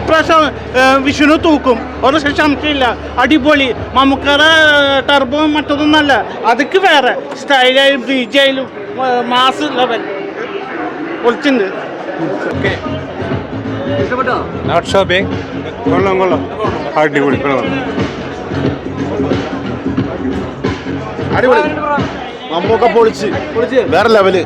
ഇപ്രാവശ്യം വിഷുവിന് തൂക്കും. ഒരു സംശയമില്ല അടിപൊളി. മമ്മൂക്കയുടെ ടർബോ മറ്റൊന്നല്ല അതൊക്കെ വേറെ. സ്റ്റൈലായാലും ബീജായാലും മാസ് ലെവൽ ഒളിച്ചുണ്ട്. ഇഷ്ടപ്പെട്ടോ? നോട്ട് ഷോപ്പിംഗ് കൊള്ളാം കൊള്ളാം. അടിപൊളി കൊള്ളാം. അടിപൊളി. മമ്മൂക്ക പൊളിച്ച്. പൊളിച്ച്. വേറെ ലെവൽ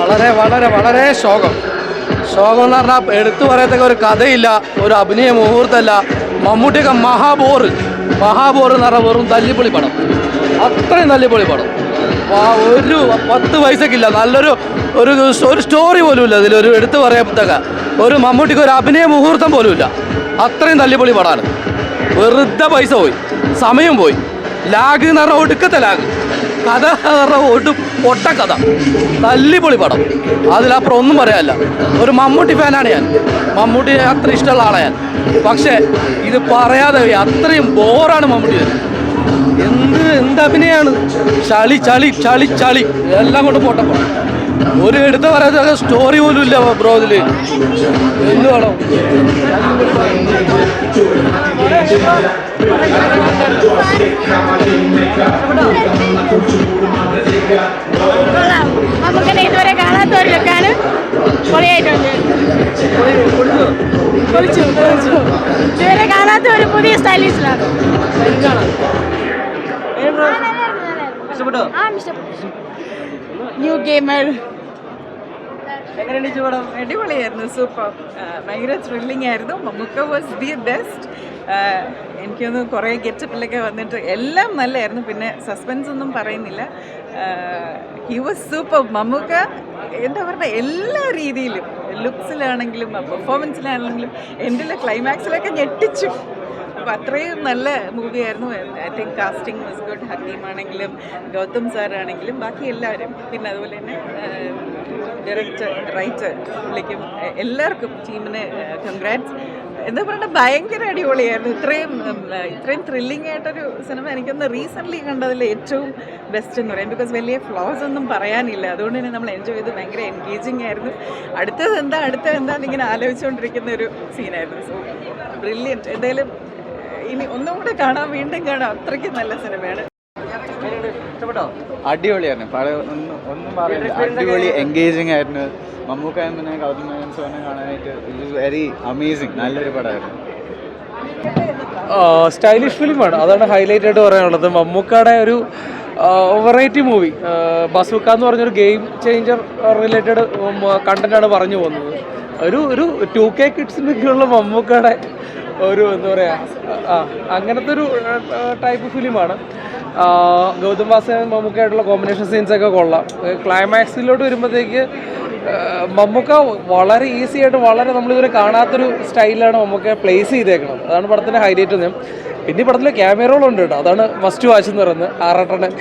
വളരെ വളരെ വളരെ ശോകം. ശോകം എന്ന് പറഞ്ഞാൽ എടുത്തു പറയത്തക്ക ഒരു കഥയില്ല ഒരു അഭിനയ മുഹൂർത്തമല്ല. മമ്മൂട്ടിയൊക്കെ മഹാബോറ് മഹാബോർ എന്ന് പറഞ്ഞാൽ വെറും തല്ലിപ്പൊളി പടം. അത്രയും തല്ലിപ്പൊളി പടം. ആ, ഒരു പത്ത് പൈസക്കില്ല നല്ലൊരു ഒരു ഒരു സ്റ്റോറി പോലും ഇല്ല ഇതിലൊരു എടുത്തു പറയത്തക്ക. ഒരു മമ്മൂട്ടിക്ക് ഒരു അഭിനയ മുഹൂർത്തം പോലും ഇല്ല അത്രയും തല്ലിപ്പൊളി പടാണ് വെറുതെ പൈസ പോയി. സമയം പോയി. ലാഗ് എന്ന് പറഞ്ഞാൽ ഒടുക്കത്തെ ലാഗ് കഥ എന്ന് പറഞ്ഞാൽ ഒടു പൊട്ട കഥ. തല്ലിപ്പൊളി പടം. അതിലപ്പുറം ഒന്നും പറയാനില്ല. ഒരു മമ്മൂട്ടി ഫാനാണ് ഞാൻ. മമ്മൂട്ടി അത്ര ഇഷ്ടമുള്ള ആളാണ് ഞാൻ. പക്ഷേ ഇത് പറയാതെ. അത്രയും ബോറാണ് മമ്മൂട്ടി. എന്ത് എന്ത് അഭിനയമാണ് ചളി ചളി ചളി ചളി. എല്ലാം കൊണ്ട് പോട്ടപ്പോ ഒരു എടുത്ത് പറയാത്ത സ്റ്റോറി പോലും ഇല്ല ബ്രോ ഇതിൽ. എന്ത് വേണം? കൊള്ളാം ഇതുവരെ കാണാത്ത ഒരു ലുക്കാണ് പൊളിയായിട്ടുണ്ട്. പൊളിച്ചു പൊളിച്ചു. ഇതുവരെ കാണാത്ത ഒരു പുതിയ സ്റ്റൈലിസ്റ്റിലാണ്. ഇഷ്ടപ്പെട്ടോ. New gamer. എങ്ങനെയുണ്ട് ചൂടം അടിപൊളിയായിരുന്നു സൂപ്പർ. ഭയങ്കര ത്രില്ലിംഗ് ആയിരുന്നു. മമ്മൂക്ക വാസ് ദി ബെസ്റ്റ് എനിക്കൊന്ന് കുറേ ഗെറ്റപ്പിലൊക്കെ വന്നിട്ട് എല്ലാം നല്ലതായിരുന്നു പിന്നെ സസ്പെൻസ് ഒന്നും പറയുന്നില്ല. ഹി വാസ് സൂപ്പർ മമ്മൂക്ക എന്താ പറയുക എല്ലാ രീതിയിലും ലുക്സിലാണെങ്കിലും പെർഫോമൻസിലാണെങ്കിലും എന്റെ ക്ലൈമാക്സിലൊക്കെ ഞെട്ടിച്ചു. അപ്പോൾ അത്രയും നല്ല മൂവിയായിരുന്നു I think casting was good Hakeem ആണെങ്കിലും ഗൗതം സാറാണെങ്കിലും ബാക്കി എല്ലാവരും. പിന്നെ അതുപോലെ തന്നെ ഡയറക്ടർ റൈറ്റർ പുള്ളിക്കും എല്ലാവർക്കും ടീമിന് കൺഗ്രാറ്റ്സ് എന്താ പറയുക ഭയങ്കര അടിപൊളിയായിരുന്നു. ഇത്രയും ഇത്രയും ത്രില്ലിംഗ് ആയിട്ടൊരു സിനിമ എനിക്കൊന്ന് റീസെന്റ്ലി കണ്ടതിൽ ഏറ്റവും ബെസ്റ്റ് എന്ന് പറയാം. ബിക്കോസ് വലിയ ഫ്ലോസ് ഒന്നും പറയാനില്ല. അതുകൊണ്ട് തന്നെ നമ്മൾ എൻജോയ് ചെയ്ത് ഭയങ്കര എൻഗേജിങ് ആയിരുന്നു. അടുത്തത് എന്താ? അടുത്തത് എന്താന്ന് ഇങ്ങനെ ആലോചിച്ചുകൊണ്ടിരിക്കുന്ന ഒരു സീനായിരുന്നു സോ ബ്രില്യന്റ് എന്തായാലും ഇനി ഒന്നും കൂടെ കാണാം വീണ്ടും കാണാം. അത്രയ്ക്ക് നല്ല സിനിമയാണ്. അടിപൊളിയായിരുന്നു. പടം ഒന്നും ഒന്നും പറയില്ല അടിപൊളി എൻഗേജിങ് ആയിരുന്നു. മമ്മൂക്ക തന്നെ ഗൗതം മേനോൻ സോനെ കാണാനായിട്ട് ഇറ്റ് ഇസ് വെരി അമേസിങ് നല്ലൊരു പടമായിരുന്നു. സ്റ്റൈലിഷ് ഫിലിമാണ് അതാണ് ഹൈലൈറ്റ് ആയിട്ട് പറയാനുള്ളത്. മമ്മൂക്കയുടെ ഒരു വെറൈറ്റി മൂവി ബസൂക്ക എന്ന് പറഞ്ഞൊരു ഗെയിം ചേഞ്ചർ റിലേറ്റഡ് കണ്ടന്റാണ് പറഞ്ഞു പോകുന്നത്. ഒരു ഒരു ടു കെ കിഡ്സിനൊക്കെയുള്ള മമ്മൂക്കയുടെ ഒരു എന്താ പറയുക അങ്ങനത്തെ ഒരു ടൈപ്പ് ഫിലിമാണ് ഗൗതം വാസൻ മമ്മൂക്കായിട്ടുള്ള കോമ്പിനേഷൻ സീൻസ് ഒക്കെ കൊള്ളാം. ക്ലൈമാക്സിലോട്ട് വരുമ്പോഴത്തേക്ക് മമ്മൂക്ക വളരെ ഈസി ആയിട്ട് വളരെ നമ്മളിതുവരെ കാണാത്തൊരു സ്റ്റൈലിലാണ് മമ്മൂക്ക പ്ലേസ് ചെയ്തേക്കുന്നത്. അതാണ് പടത്തിന്റെ ഹൈലൈറ്റ് ഒന്നും പിന്നെ ഈ പടത്തിൽ ക്യാമറ ഉണ്ട് കേട്ടോ. അതാണ് മസ്റ്റ് വാച്ച് എന്ന് പറയുന്നത്. ആറാട്ടണൻ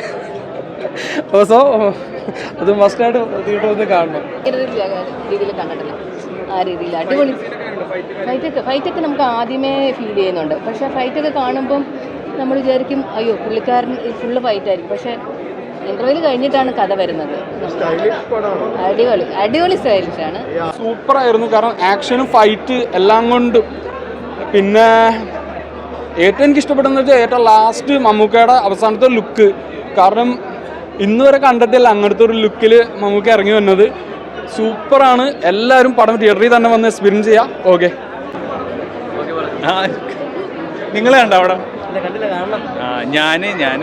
സോ അത് മസ്റ്റായിട്ട് വന്ന് കാണണം. ആ രീതിയിൽ അടിപൊളി. ഫൈറ്റൊക്കെ ഫൈറ്റൊക്കെ നമുക്ക് ആദ്യമേ ഫീൽ ചെയ്യുന്നുണ്ട്. പക്ഷേ ഫൈറ്റൊക്കെ കാണുമ്പം നമ്മൾ വിചാരിക്കും അയ്യോ പുള്ളിക്കാരൻ ഫുള്ള് ഫൈറ്റായിരിക്കും പക്ഷേ ഇന്റർവ്യൂൽ കഴിഞ്ഞിട്ടാണ് കഥ വരുന്നത്. അടിപൊളി അടിപൊളി സ്റ്റൈലിഷാണ് സൂപ്പറായിരുന്നു കാരണം ആക്ഷനും ഫൈറ്റ് എല്ലാം കൊണ്ടും. പിന്നെ ഏറ്റവും എനിക്ക് ഇഷ്ടപ്പെട്ടെന്ന് വെച്ചാൽ ഏറ്റവും ലാസ്റ്റ് മമ്മൂക്കയുടെ അവസാനത്തെ ലുക്ക് കാരണം ഇന്നുവരെ കണ്ടിട്ടില്ല. അങ്ങനത്തെ ഒരു ലുക്കിൽ മമ്മൂക്ക ഇറങ്ങി വന്നത്. സൂപ്പറാണ്. എല്ലാവരും പടം തിയേറ്ററിൽ തന്നെ വന്ന് എക്സ്പീരിയൻസ് ചെയ്യാം. ഓക്കെ നിങ്ങളെ ഉണ്ടോ അവിടെ? ഞാൻ ഞാൻ ഞാൻ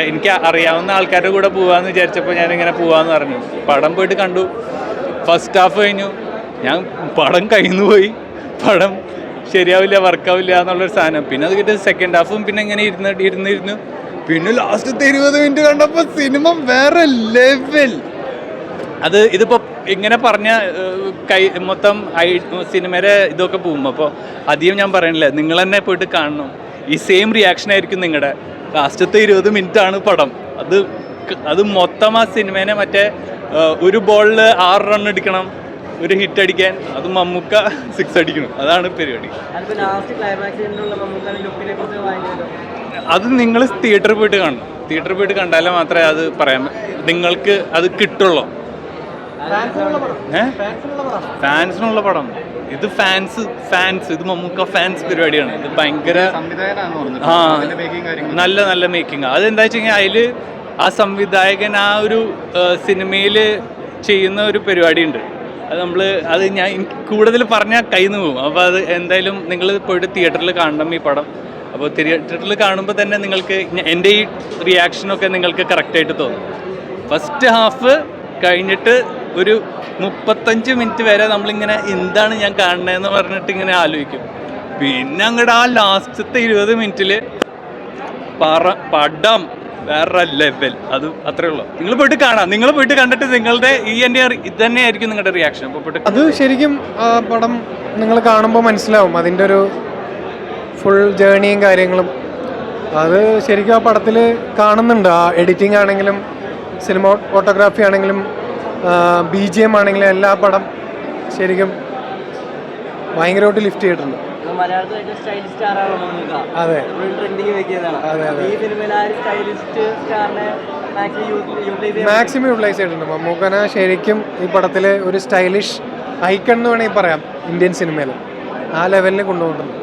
എനിക്ക് അറിയാവുന്ന ആൾക്കാരുടെ കൂടെ പോവാന്ന് വിചാരിച്ചപ്പോൾ ഇങ്ങനെ പോവാന്ന് പറഞ്ഞു. പടം പോയിട്ട് കണ്ടു. ഫസ്റ്റ് ഹാഫ് കഴിഞ്ഞു. ഞാൻ പടം കഴിഞ്ഞു പോയി. പടം ശരിയാവില്ല വർക്കാവില്ല എന്നുള്ളൊരു സാധനം. പിന്നെ അത് കിട്ടിയ സെക്കൻഡ് ഹാഫും പിന്നെ ഇങ്ങനെ ഇരുന്ന് ഇരുന്നിരുന്നു പിന്നെ ലാസ്റ്റത്തെ ഇരുപത് മിനിറ്റ് കണ്ടപ്പോൾ സിനിമ വേറെ ലെവൽ അത് ഇതിപ്പോൾ ഇങ്ങനെ പറഞ്ഞ കൈ മൊത്തം ഐ സിനിമയുടെ ഇതൊക്കെ പോകും അപ്പോൾ അധികം ഞാൻ പറയണില്ല. നിങ്ങൾ തന്നെ പോയിട്ട് കാണണം. ഈ സെയിം റിയാക്ഷൻ ആയിരിക്കും നിങ്ങളുടെ ലാസ്റ്റത്തെ ഇരുപത് മിനിറ്റ് ആണ് പടം. അത് അത് മൊത്തം ആ സിനിമേനെ മറ്റേ ഒരു ബോളിൽ ആറ് റൺ അടിക്കണം ഒരു ഹിറ്റ് അടിക്കാൻ അത് മമ്മൂക്ക സിക്സ് അടിക്കണം. അതാണ് പരിപാടി. അത് നിങ്ങൾ തിയേറ്ററിൽ പോയിട്ട് കാണണം. തിയേറ്ററിൽ പോയിട്ട് കണ്ടാലേ മാത്രമേ അത് പറയാൻ നിങ്ങൾക്ക് അത് കിട്ടുള്ളൂ. ഏ? ഫാൻസിനുള്ള പടം. ഇത് ഫാൻസ് ഫാൻസ് ഇത് മമ്മൂക്ക ഫാൻസ് പരിപാടിയാണ്. ഇത് ഭയങ്കര ആ നല്ല നല്ല മേക്കിംഗ് അതെന്താ വെച്ച് കഴിഞ്ഞാൽ അതിൽ ആ സംവിധായകൻ ആ ഒരു സിനിമയിൽ ചെയ്യുന്ന ഒരു പരിപാടിയുണ്ട്. അത് നമ്മൾ അത് ഞാൻ എനിക്ക് കൂടുതൽ പറഞ്ഞാൽ കയ്യിൽ നിന്ന് പോകും. അപ്പോൾ അത് എന്തായാലും നിങ്ങൾ പോയിട്ട് തിയേറ്ററിൽ കാണണം ഈ പടം. അപ്പോൾ തിയേറ്ററിൽ കാണുമ്പോൾ തന്നെ നിങ്ങൾക്ക് എന്റെ ഈ റിയാക്ഷനൊക്കെ നിങ്ങൾക്ക് കറക്റ്റായിട്ട് തോന്നും. ഫസ്റ്റ് ഹാഫ് കഴിഞ്ഞിട്ട് ഒരു മുപ്പത്തഞ്ച് മിനിറ്റ് വരെ നമ്മളിങ്ങനെ എന്താണ് ഞാൻ കാണണതെന്ന് പറഞ്ഞിട്ട് ഇങ്ങനെ ആലോചിക്കും. പിന്നെ അങ്ങോട്ട് ആ ലാസ്റ്റത്തെ ഇരുപത് മിനിറ്റിൽ പറ പടം വേറെ ലെവൽ അത് അത്രേ ഉള്ളൂ. നിങ്ങൾ പോയിട്ട് കാണാം. നിങ്ങൾ പോയിട്ട് കണ്ടിട്ട് നിങ്ങളുടെ ഈ എന്റെ ഇത് തന്നെയായിരിക്കും നിങ്ങളുടെ റിയാക്ഷൻ അപ്പോൾ പോയിട്ട് അത് ശരിക്കും ആ പടം നിങ്ങൾ കാണുമ്പോൾ മനസ്സിലാവും. അതിന്റെ ഒരു ഫുൾ ജേണിയും കാര്യങ്ങളും. അത് ശരിക്കും ആ പടത്തിൽ കാണുന്നുണ്ട്. ആ എഡിറ്റിംഗ് ആണെങ്കിലും സിനിമ ഫോട്ടോഗ്രാഫി ആണെങ്കിലും ബി ജി എം ആണെങ്കിലും എല്ലാ പടം ശരിക്കും ഭയങ്കരമായിട്ട് ലിഫ്റ്റ് ചെയ്തിട്ടുണ്ട്. അതെ. മാക്സിമം യൂട്ടിലൈസ് യൂട്ടിലൈസ് ചെയ്തിട്ടുണ്ട്. മമ്മൂക്കന ശരിക്കും ഈ പടത്തിൽ ഒരു സ്റ്റൈലിഷ് ഐക്കൺ എന്ന് വേണമെങ്കിൽ പറയാം ഇന്ത്യൻ സിനിമയിൽ ആ ലെവലിൽ കൊണ്ടുപോകുന്നുണ്ട്